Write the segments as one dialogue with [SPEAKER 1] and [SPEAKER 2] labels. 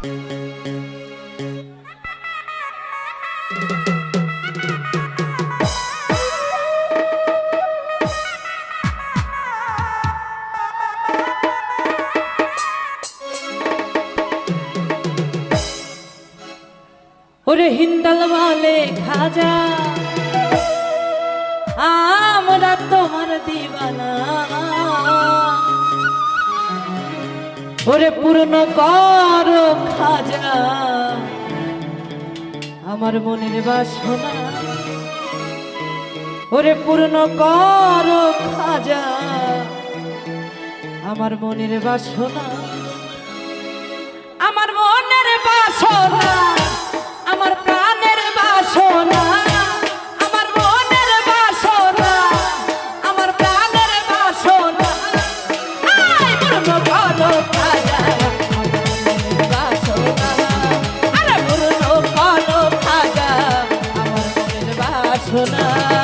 [SPEAKER 1] ওরে হিন্দাল বলে খাজা আমরা তোমার দিবানা। ওরে পূর্ণ কর খাজা আমার মনের বাসনা। ওরে পূর্ণ কর খাজা আমার মনের বাসনা। আমার মনের বাসনা। সোনা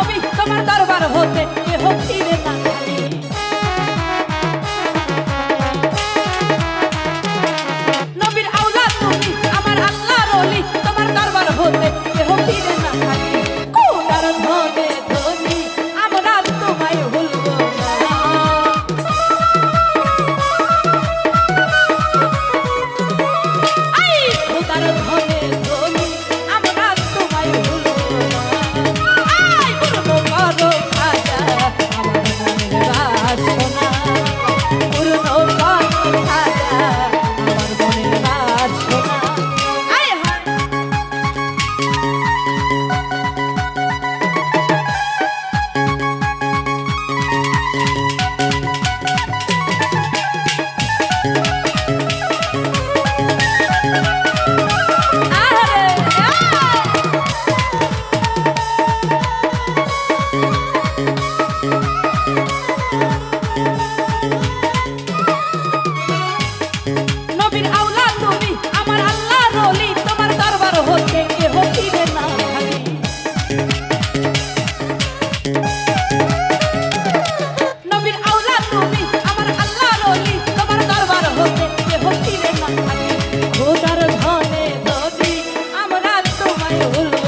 [SPEAKER 1] নবী তোমার দরবার হতে। Oh.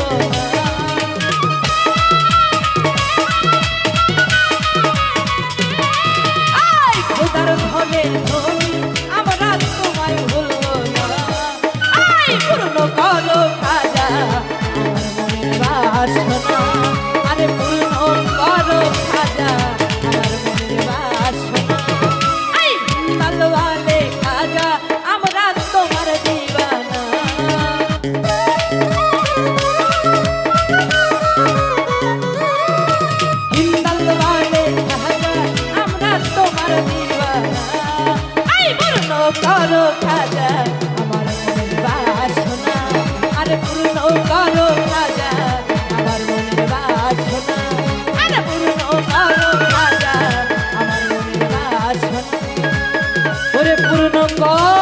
[SPEAKER 1] করো খাজা, আমার মন বাসনা। আরে পূর্ণ করো খাজা, আমার মন বাসনা। আরে পূর্ণ করো খাজা, আমার মন বাসনা। ওরে পূর্ণ কর